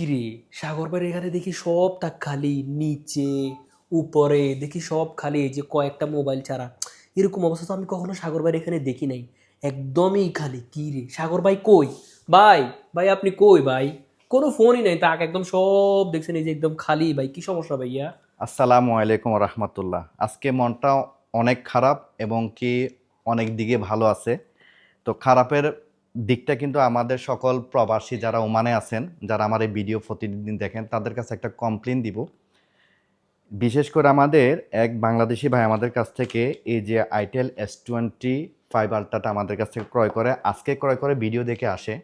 কিরে? সাগর বাড়ির এখানে দেখি সব তাক খালি, নিচে, উপরে, দেখি সব খালি, এই যে কয়েকটা মোবাইল ছাড়া। এরকম অবস্থা তো আমি কখনো সাগর বাড়ির এখানে দেখি নাই। একদমই খালি কি রে সাগর ভাই কই? ভাই ভাই আপনি কই ভাই? কোনো ফোনই নাই, তাক একদম সব দেখছেন, এই যে একদম খালি ভাই, কি সমস্যা ভাইয়া? আসসালামু আলাইকুম রহমতুল্লাহ। আজকে মনটা অনেক খারাপ এবং কি অনেক দিকে ভালো আছে। তো খারাপের দিকটা কিন্তু আমাদের সকল প্রবাসী যারা ওমানে আছেন, যারা আমার এই ভিডিও প্রতিদিন দেখেন, তাদের কাছে একটা কমপ্লেন দিব। বিশেষ করে আমাদের এক বাংলাদেশি ভাই আমাদের কাছ থেকে এই যে আইটেল এস টোয়েন্টি ফাইভ আলট্রাটা আমাদের কাছ থেকে ক্রয় করে, আজকে ক্রয় করে ভিডিও দেখে আসে।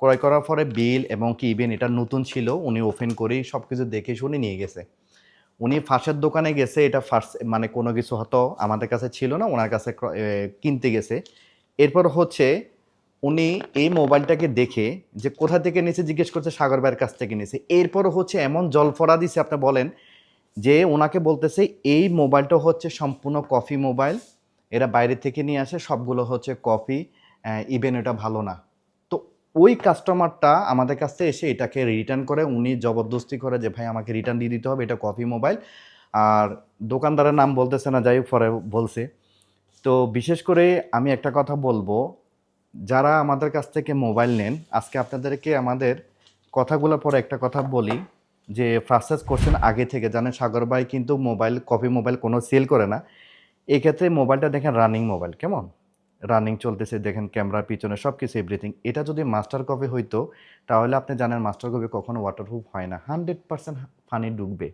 ক্রয় করার পরে বিল এবং কি ইভেন এটা নতুন ছিল, উনি ওপেন করেই সব কিছু দেখে শুনে নিয়ে গেছে। উনি ফার্স্টের দোকানে গেছে, এটা ফার্স্ট মানে কোনো কিছু হয়তো আমাদের কাছে ছিল না, ওনার কাছে কিনতে গেছে। এরপর হচ্ছে উনি এই মোবাইলটাকে দেখে যে কোথা থেকে নিয়েছে জিজ্ঞেস করছে, সাগর ভাইয়ের কাছ থেকে নিয়েছে এরপর হচ্ছে এমন জলফরা দিছে, আপনি বলেন, যে ওনাকে বলতেছে, এই মোবাইলটা হচ্ছে সম্পূর্ণ কফি মোবাইল, এরা বাইরে থেকে নিয়ে আসে, সবগুলো হচ্ছে কফি ইভেন এটা ভালো না। তো ওই কাস্টমারটা আমাদের কাছ এসে এটাকে রিটার্ন করে, উনি জবরদস্তি করে যে, ভাই, আমাকে রিটার্ন দিয়ে দিতে হবে, এটা কফি মোবাইল। আর দোকানদারের নাম বলতেছে না, যাই হোক, পরে বলছে। তো বিশেষ করে আমি একটা কথা বলব যারা আমাদের কাছ থেকে মোবাইল নেন, আজকে আপনাদেরকে আমাদের কথাগুলোর পরে একটা কথা বলি, যে ফার্স্টেজ করছেন আগে থেকে জানেন, সাগর ভাই কিন্তু মোবাইল কপি মোবাইল কোনো সেল করে না। এক্ষেত্রে মোবাইলটা দেখেন রানিং মোবাইল, কেমন? রানিং চলতেছে, দেখেন ক্যামেরার পিছনে সব কিছু এভরিথিং এটা যদি মাস্টার কপি হইতো, তাহলে আপনি জানেন মাস্টার কপি কখনো ওয়াটারপ্রুফ হয় না। হান্ড্রেড পার্সেন্ট ফানি ডুববে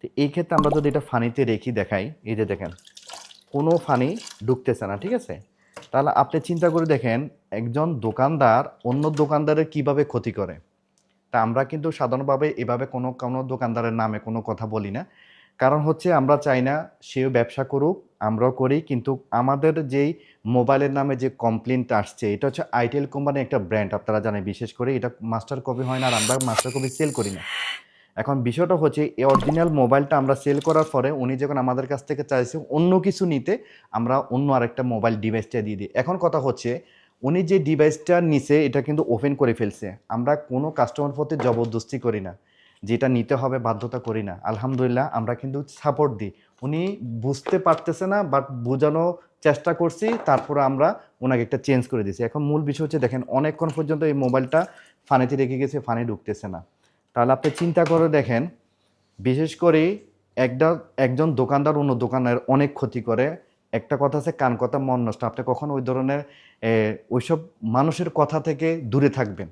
তো এই ক্ষেত্রে আমরা যদি এটা ফানিতে রেখি দেখাই, এই যে দেখেন, কোনো ফানি ঢুকতেছে না, ঠিক আছে? তাহলে আপনি চিন্তা করে দেখেন, একজন দোকানদার অন্য দোকানদারের কীভাবে ক্ষতি করে। তা আমরা কিন্তু সাধারণভাবে এভাবে কোনো কোনো দোকানদারের নামে কোনো কথা বলি না। কারণ হচ্ছে আমরা চাই না সেও ব্যবসা করুক, আমরাও করি, কিন্তু আমাদের যেই মোবাইলের নামে যে কমপ্লেনটা আসছে, এটা হচ্ছে আইটেল কোম্পানির একটা ব্র্যান্ড আপনারা জানেন। বিশেষ করে এটা মাস্টার কপি হয় না আর আমরা মাস্টার কপি সেল করি না। এখন বিষয়টা হচ্ছে, এই অরিজিনাল মোবাইলটা আমরা সেল করার পরে উনি যখন আমাদের কাছ থেকে চাইছে অন্য কিছু নিতে, আমরা অন্য আরেকটা মোবাইল ডিভাইসটা দিয়ে দিই। এখন কথা হচ্ছে, উনি যে ডিভাইসটা নিছে, এটা কিন্তু ওপেন করে ফেলছে। আমরা কোনো কাস্টমার প্রতি জবরদস্তি করি না। যেটা নিতে হবে বাধ্যতা করি না। আলহামদুলিল্লাহ, আমরা কিন্তু সাপোর্ট দিই। উনি বুঝতে পারতেছে না বাট বোঝানো চেষ্টা করছি, তারপরে আমরা ওনাকে একটা চেঞ্জ করে দিয়েছি এখন মূল বিষয় হচ্ছে, দেখেন, অনেকক্ষণ পর্যন্ত এই মোবাইলটা ফানিতে রেখে গেছে ফানে ঢুকতেছে না। তাহলে আপনি চিন্তা করে দেখেন, বিশেষ করে একটা, একজন দোকানদার অন্য দোকানের অনেক ক্ষতি করে। একটা কথা আছে, কান কথা মন নষ্ট। আপনি কখন ওই ধরনের ওইসব মানুষের কথা থেকে দূরে থাকবেন।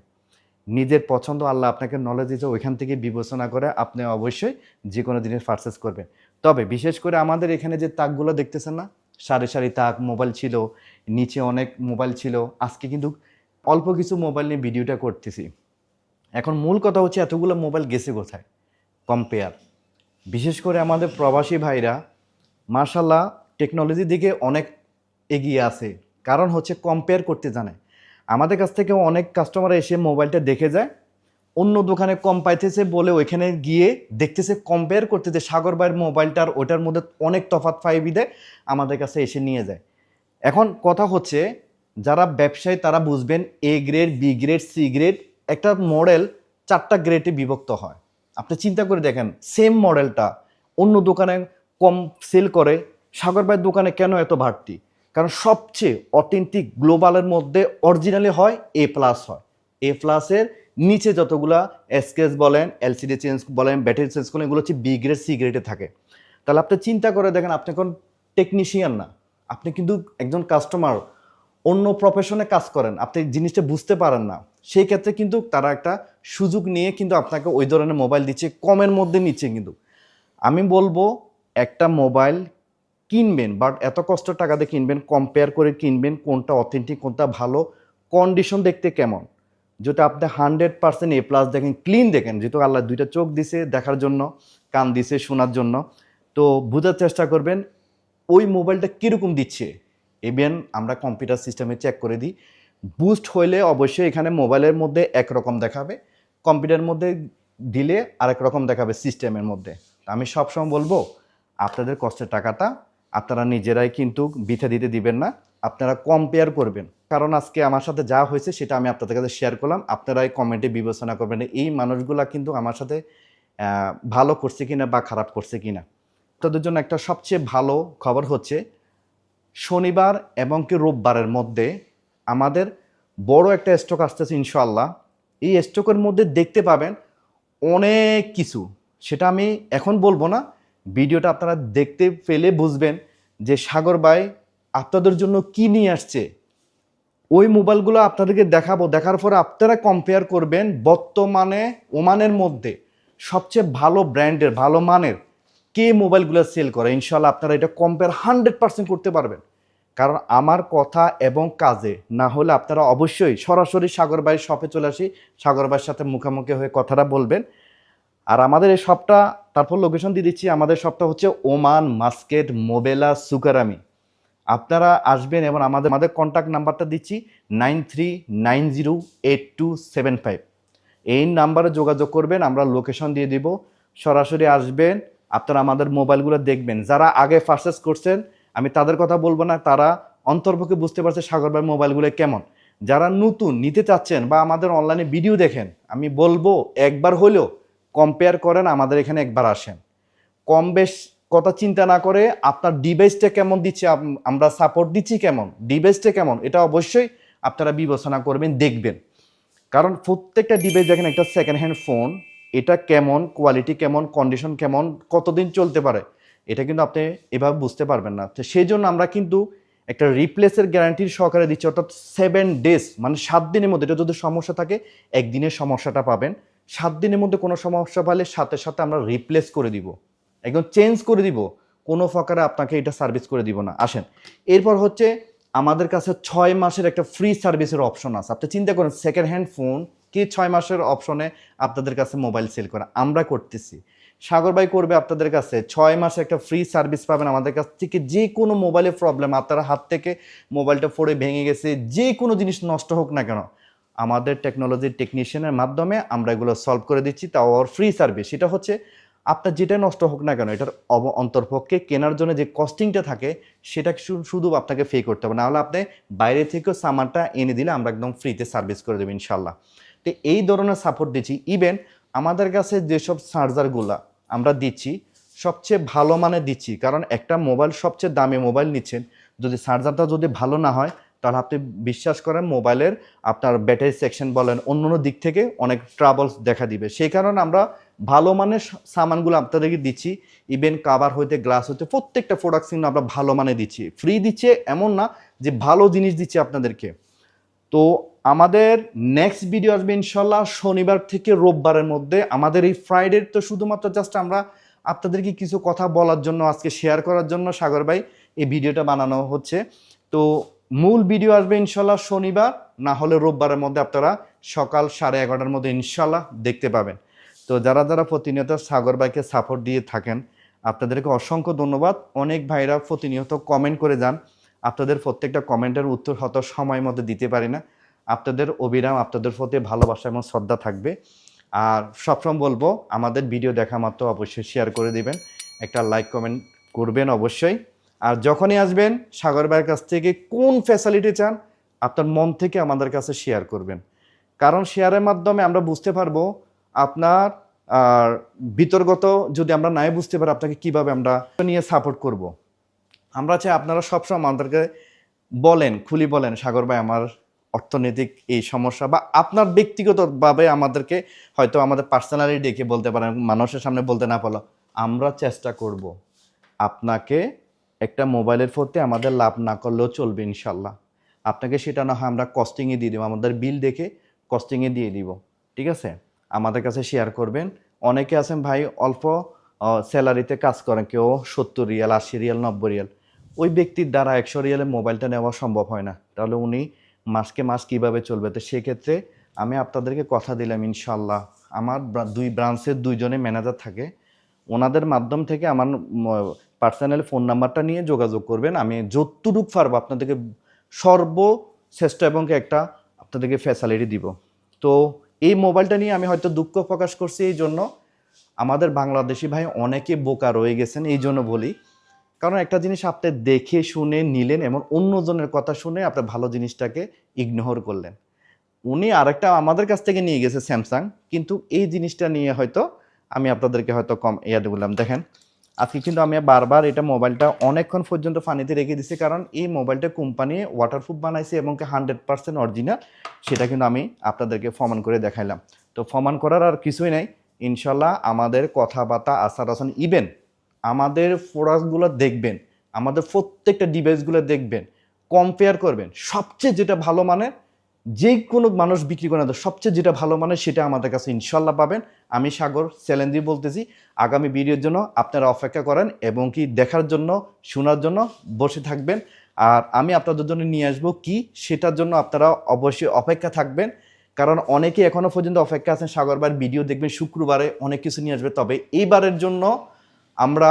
নিজের পছন্দ, আল্লাহ আপনাকে নলেজ দিয়েছে, ওইখান থেকে বিবেচনা করে আপনি অবশ্যই যে কোনো জিনিস পারচেস করবেন। তবে বিশেষ করে আমাদের এখানে যে তাকগুলো দেখতেছেন না, সারি সারি তাক মোবাইল ছিল, নিচে অনেক মোবাইল ছিল। আজকে কিন্তু অল্প কিছু মোবাইল নিয়ে ভিডিওটা করতেছি। এখন মূল কথা হচ্ছে এতগুলো মোবাইল গেছে কোথায়? কম্পেয়ার বিশেষ করে আমাদের প্রবাসী ভাইরা মার্শাল্লাহ টেকনোলজির দিকে অনেক এগিয়ে আছে। কারণ হচ্ছে কম্পেয়ার করতে জানে। আমাদের কাছ থেকে অনেক কাস্টমার এসে মোবাইলটা দেখে যায়। অন্য দোকানে কম পাইতেছে বলে ওইখানে গিয়ে দেখতেছে কম্পেয়ার করতেছে, সাগর ভাইয়ের মোবাইলটার ওটার মধ্যে অনেক তফাৎ পাইবি দেয়, আমাদের কাছে এসে নিয়ে যায়। এখন কথা হচ্ছে, যারা ব্যবসায়ী তারা বুঝবেন A grade B grade C grade একটা মডেল চারটা গ্রেডে বিভক্ত হয়। আপনি চিন্তা করে দেখেন সেম মডেলটা অন্য দোকানে কম সেল করে, সাগর ভাইয়ের দোকানে কেন এত বাড়তি কারণ সবচেয়ে অথেন্টিক গ্লোবালের মধ্যে অরিজিনালি হয় এ প্লাস হয়। এ প্লাসের নিচে যতগুলা এসকেস বলেন এলসিডি চেঞ্জ বলেন ব্যাটারি চেঞ্জ করেন এগুলো হচ্ছে বি গ্রেড সি গ্রেডে থাকে। তাহলে আপনি চিন্তা করে দেখেন, আপনি এখন টেকনিশিয়ান না। আপনি কিন্তু একজন কাস্টমার অন্য প্রফেশনে কাজ করেন। আপনি জিনিসটা বুঝতে পারেন না। সেই ক্ষেত্রে কিন্তু তারা একটা সুযোগ নিয়ে কিন্তু আপনাকে ওই ধরনের মোবাইল দিচ্ছে, কমের মধ্যে নিচ্ছে কিন্তু। আমি বলব, একটা মোবাইল কিনবেন বাট এত কষ্ট টাকা দিয়ে কিনবেন কম্পেয়ার করে কিনবেন কোনটা অথেন্টিক কোনটা ভালো কন্ডিশন দেখতে কেমন। যেটা আপনি হান্ড্রেড পার্সেন্ট এ প্লাস দেখেন ক্লিন দেখেন, যেহেতু আল্লাহ দুইটা চোখ দিছে দেখার জন্য, কান দিছে শোনার জন্য, তো বোঝার চেষ্টা করবেন, ওই মোবাইলটা কীরকম দিচ্ছে? ইভেন আমরা কম্পিউটার সিস্টেমে চেক করে দিই বুস্ট হইলে অবশ্যই এখানে মোবাইলের মধ্যে একরকম দেখাবে, কম্পিউটারের মধ্যে দিলে আরেক রকম দেখাবে সিস্টেমের মধ্যে। আমি সবসময় বলব, আপনাদের কষ্টের টাকাটা আপনারা নিজেরাই কিন্তু বিথে দিতে দিবেন না, আপনারা কম্পেয়ার করবেন। কারণ আজকে আমার সাথে যা হয়েছে সেটা আমি আপনাদের কাছে শেয়ার করলাম, আপনারাই কমেন্টে বিবেচনা করবেন এই মানুষগুলা কিন্তু আমার সাথে ভালো করছে কিনা বা খারাপ করছে কিনা। তাদের জন্য একটা সবচেয়ে ভালো খবর হচ্ছে, শনিবার এবং কি রোববারের মধ্যে আমাদের বড় একটা স্টক আসতেছে ইনশাল্লাহ এই স্টকের মধ্যে দেখতে পাবেন অনেক কিছু। সেটা আমি এখন বলব না, ভিডিওটা আপনারা দেখতে পেলে বুঝবেন যে সাগর ভাই আপনাদের জন্য কি নিয়ে আসছে। ওই মোবাইলগুলো আপনাদেরকে দেখাবো, দেখার পরে আপনারা কম্পেয়ার করবেন বর্তমানে ওমানের মধ্যে সবচেয়ে ভালো ব্র্যান্ডের, ভালো মানের কে মোবাইলগুলো সেল করে। ইনশাল্লাহ আপনারা এটা কম্পেয়ার হান্ড্রেড পার্সেন্ট করতে পারবেন। কারণ আমার কথা এবং কাজে না হলে আপনারা অবশ্যই সরাসরি সাগর ভাইয়ের শপে চলে আসি, সাগর ভাইয়ের সাথে মুখোমুখি হয়ে কথাটা বলবেন। আর আমাদের এই শপটা তারপর লোকেশন দিয়ে দিচ্ছি, আমাদের শপটা হচ্ছে ওমান মাস্কেট মোবেলা সুকারামি আপনারা আসবেন এবং আমাদের আমাদের কন্ট্যাক্ট নাম্বারটা দিচ্ছি nine three nine zero eight two seven five এই নাম্বারে যোগাযোগ করবেন, আমরা লোকেশন দিয়ে দিব। সরাসরি আসবেন, আপনারা আমাদের মোবাইলগুলো দেখবেন। যারা আগে পারচেস করছেন আমি তাদের কথা বলব না, তারা অন্তর্পক্ষে বুঝতে পারছে সাগর ভাই মোবাইলগুলো কেমন। যারা নতুন, নিতে চাচ্ছেন বা আমাদের অনলাইনে ভিডিও দেখেন, আমি বলব একবার হলেও কম্পেয়ার করেন, আমাদের এখানে একবার আসেন। কম বেশ কথা চিন্তা না করে আপনার ডিভাইসটা কেমন দিচ্ছে আমরা সাপোর্ট দিচ্ছি কেমন ডিভাইসটা কেমন, এটা অবশ্যই আপনারা বিবেচনা করবেন, দেখবেন। কারণ প্রত্যেকটা ডিভাইস দেখেন, একটা সেকেন্ড হ্যান্ড ফোন এটা কেমন কোয়ালিটি কেমন কন্ডিশন কেমন, কতদিন চলতে পারে। এটা কিন্তু আপনি এভাবে বুঝতে পারবেন না। তো সেই জন্য আমরা কিন্তু একটা রিপ্লেসের গ্যারান্টির সহকারে দিচ্ছি, অর্থাৎ সেভেন ডেজ মানে সাত দিনের মধ্যে। এটা যদি সমস্যা থাকে, একদিনের সমস্যাটা পাবেন। সাত দিনের মধ্যে কোনো সমস্যা পালে সাথে সাথে আমরা রিপ্লেস করে দিব। একদম চেঞ্জ করে দিব। কোনো প্রকারে আপনাকে এটা সার্ভিস করে দিব না। আসেন, এরপর হচ্ছে আমাদের কাছে ছয় মাসের একটা ফ্রি সার্ভিসের অপশন আছে। আপনি চিন্তা করেন সেকেন্ড হ্যান্ড ফোন কি ছয় মাসের অপশনে আপনাদের কাছে মোবাইল সেল করা? আমরা করতেছি। সাগর ভাই করবে আপনাদের কাছে। ছয় মাসে একটা ফ্রি সার্ভিস পাবেন আমাদের কাছ থেকে। যে কোনো মোবাইলের প্রবলেম আপনার হাত থেকে মোবাইলটা পড়ে ভেঙে গেছে, যে কোনো জিনিস নষ্ট হোক না কেন, আমাদের টেকনোলজির টেকনিশিয়ানের মাধ্যমে আমরা এগুলো সলভ করে দিচ্ছি, তাও আর ফ্রি সার্ভিস সেটা হচ্ছে, আপনার যেটা নষ্ট হোক না কেন, এটার অব- অন্তর্পক্ষে কেনার জন্য যে কস্টিংটা থাকে, সেটা শুধু আপনাকে পে করতে হবে। নাহলে আপনি বাইরে থেকেও সামানটা এনে দিলে আমরা একদম ফ্রিতে সার্ভিস করে দেবো ইনশাল্লাহ তো এই ধরনের সাপোর্ট দিচ্ছি। ইভেন আমাদের কাছে যেসব চার্জারগুলা আমরা দিচ্ছি, সবচেয়ে ভালো মানে দিচ্ছি। কারণ একটা মোবাইল সবচেয়ে দামি মোবাইল নিচ্ছেন। যদি চার্জারটা যদি ভালো না হয়, তাহলে আপনি বিশ্বাস করেন মোবাইলের আপনার ব্যাটারি সেকশন বলেন অন্য অন্য দিক থেকে অনেক ট্রাবলস দেখা দিবে। সেই কারণে আমরা ভালো মানের সামানগুলো আপনাদেরকে দিচ্ছি। ইভেন কাভার হইতে গ্লাস হইতে, প্রত্যেকটা প্রোডাক্ট কিন্তু আমরা ভালো মানে দিচ্ছি। ফ্রি দিচ্ছে এমন না যে ভালো জিনিস দিচ্ছে আপনাদেরকে। তো আমাদের নেক্সট ভিডিও আসবে ইনশাল্লাহ শনিবার থেকে রোববারের মধ্যে। আমাদের এই ফ্রাইডে তো শুধুমাত্র জাস্ট আমরা আপনাদেরকে কিছু কথা বলার জন্য, আজকে শেয়ার করার জন্য সাগর ভাই এই ভিডিওটা বানানো হচ্ছে। তো মূল ভিডিও আসবে ইনশাল্লাহ শনিবার, না হলে রোববারের মধ্যে আপনারা সকাল সাড়ে এগারোটার মধ্যে ইনশাল্লাহ দেখতে পাবেন। তো যারা যারা প্রতিনিয়ত সাগর ভাইকে সাপোর্ট দিয়ে থাকেন, আপনাদেরকে অসংখ্য ধন্যবাদ। অনেক ভাইরা প্রতিনিয়ত কমেন্ট করে যান। আপনাদের প্রত্যেকটা কমেন্টের উত্তর হয়তো সময় মতো দিতে পারি না। আপনাদের অবিরাম, আপনাদের প্রতি ভালোবাসা এবং শ্রদ্ধা থাকবে। আর সবসময় বলব, আমাদের ভিডিও দেখা মাত্র অবশ্যই শেয়ার করে দিবেন। একটা লাইক কমেন্ট করবেন অবশ্যই। আর যখনই আসবেন, সাগর ভাইয়ের কাছ থেকে কোন ফ্যাসিলিটি চান, আপনার মন থেকে আমাদের কাছে শেয়ার করবেন। কারণ শেয়ারের মাধ্যমে আমরা বুঝতে পারব আপনার, আর বিতর্গত যদি আমরা নাই বুঝতে পারি, আপনাকে কীভাবে আমরা নিয়ে সাপোর্ট করব। আমরা চাই আপনারা সবসময় আমাদেরকে বলেন, খুলি বলেন, সাগর ভাই আমার অর্থনৈতিক এই সমস্যা বা আপনার ব্যক্তিগতভাবে আমাদেরকে হয়তো আমাদের পার্সোনালি ডেকে বলতে পারেন, মানুষের সামনে বলতে না পারল আমরা চেষ্টা করব। আপনাকে একটা মোবাইলের প্রতি আমাদের লাভ না করলেও চলবে ইনশাল্লাহ। আপনাকে সেটা না হয় আমরা কস্টিংয়ে দিয়ে দেবো, আমাদের বিল দেখে কস্টিংয়ে দিয়ে দিব। ঠিক আছে? আমাদের কাছে শেয়ার করবেন। অনেকে আছেন, ভাই, অল্প স্যালারিতে কাজ করেন, কেউ সত্তর রিয়াল, আশি রিয়াল, নব্বই রিয়াল। ওই ব্যক্তির দ্বারা একশো রিয়ালে মোবাইলটা নেওয়া সম্ভব হয় না। তাহলে উনি মাসকে মাস কীভাবে চলবে? তো সেক্ষেত্রে আমি আপনাদেরকে কথা দিলাম ইনশাল্লাহ আমার দুই ব্রাঞ্চের দুইজনে ম্যানেজার থাকে। ওনাদের মাধ্যম থেকে আমার পার্সোনাল ফোন নাম্বারটা নিয়ে যোগাযোগ করবেন। আমি যতটুকু পারব আপনাদেরকে সর্বশ্রেষ্ঠ এবং একটা আপনাদেরকে ফ্যাসিলিটি দিব। তো এই মোবাইলটা নিয়ে আমি হয়তো দুঃখ প্রকাশ করছি এই জন্য আমাদের বাংলাদেশি ভাই অনেকে বোকা রয়ে গেছেন এই জন্য বলি। কারণ একটা জিনিস আপনি দেখে শুনে নিলেন এবং অন্যজনের কথা শুনে আপনি ভালো জিনিসটাকে ইগনোর করলেন। উনি আরেকটা আমাদের কাছ থেকে নিয়ে গেছে স্যামসাং কিন্তু এই জিনিসটা নিয়ে হয়তো আমি আপনাদেরকে হয়তো কম ইয়াদ বললাম। দেখেন, আজকে কিন্তু আমি বারবার এটা মোবাইলটা অনেকক্ষণ পর্যন্ত পানিতে রেখে দিছি কারণ এই মোবাইলটা কোম্পানি ওয়াটারপ্রুফ বানাইছে এবং হান্ড্রেড পার্সেন্ট অরিজিনাল সেটা কিন্তু আমি আপনাদেরকে ফমান করে দেখাইলাম। তো ফমান করার আর কিছুই নাই। ইনশাল্লাহ আমাদের কথাবার্তা আসার আসান ইভেন আমাদের প্রোডাক্টগুলো দেখবেন, আমাদের প্রত্যেকটা ডিভাইসগুলো দেখবেন কম্পেয়ার করবেন, সবচেয়ে যেটা ভালো মানের যে কোনো মানুষ বিক্রি করে না সবচেয়ে যেটা ভালো মানে সেটা আমাদের কাছে ইনশাল্লাহ পাবেন। আমি সাগর চ্যালেঞ্জ বলতেছি, আগামী ভিডিওর জন্য আপনারা অপেক্ষা করেন এবং কি দেখার জন্য, শোনার জন্য বসে থাকবেন। আর আমি আপনাদের জন্য নিয়ে আসব কি, সেটার জন্য আপনারা অবশ্যই অপেক্ষা থাকবেন। কারণ অনেকে এখনও পর্যন্ত অপেক্ষা আছেন, সাগরবার ভিডিও দেখবেন, শুক্রবারে অনেক কিছু নিয়ে আসবে। তবে এইবারের জন্য আমরা,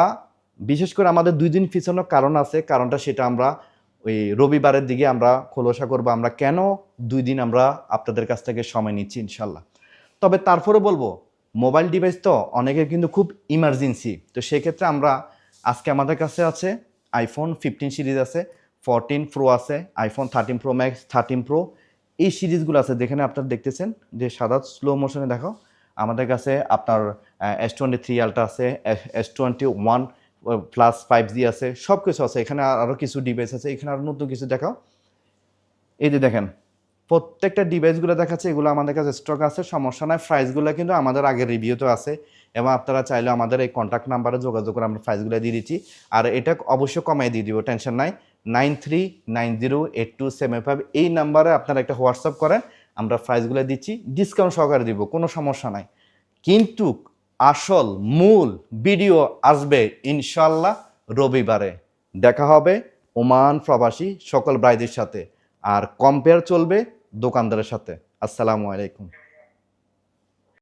বিশেষ করে আমাদের দুই দিন পিছনের কারণ আছে, কারণটা সেটা আমরা ওই রবিবারের দিকে আমরা খোলসা করব, আমরা কেন দুই দিন আমরা আপনাদের কাছ থেকে সময় নিচ্ছি ইনশাল্লাহ। তবে তারপরে বলব, মোবাইল ডিভাইস তো অনেকের কিন্তু খুব ইমার্জেন্সি তো সেক্ষেত্রে আমরা আজকে আমাদের কাছে আছে আইফোন ফিফটিন সিরিজ আছে ফোরটিন প্রো আছে iPhone thirteen Pro Max thirteen Pro এই সিরিজগুলো আছে, যেখানে আপনারা দেখতেছেন, যে সাদা স্লো মোশনে দেখো আমাদের কাছে আপনার এস টোয়েন্টি থ্রি আলট্রা আছে S twenty one plus five G আছে সব কিছু আছে। এখানে আরও কিছু ডিভাইস আছে, এখানে আরও নতুন কিছু দেখাও। এই যে দেখেন, প্রত্যেকটা ডিভাইসগুলো দেখাচ্ছে, এগুলো আমাদের কাছে স্টক আছে, সমস্যা নাই। প্রাইসগুলো কিন্তু আমাদের আগের রিভিউতেও আছে, এবং আপনারা চাইলে আমাদের এই কন্ট্যাক্ট নাম্বারে যোগাযোগ করে আমরা প্রাইসগুলো দিয়ে দিচ্ছি। আর এটা অবশ্যই কমাই দিয়ে দিব টেনশন নাই। Nine three nine zero eight two seven five এই নাম্বারে আপনারা একটা হোয়াটসঅ্যাপ করেন আমরা প্রাইসগুলো দিচ্ছি ডিসকাউন্ট সহকারে দিব, কোনো সমস্যা নাই। কিন্তু আসল মূল ভিডিও আসবে ইনশাল্লাহ রবিবারে। দেখা হবে ওমান প্রবাসী সকল ব্রাইদের সাথে। আর কম্পেয়ার চলবে দোকানদারের সাথে। আসসালামু আলাইকুম।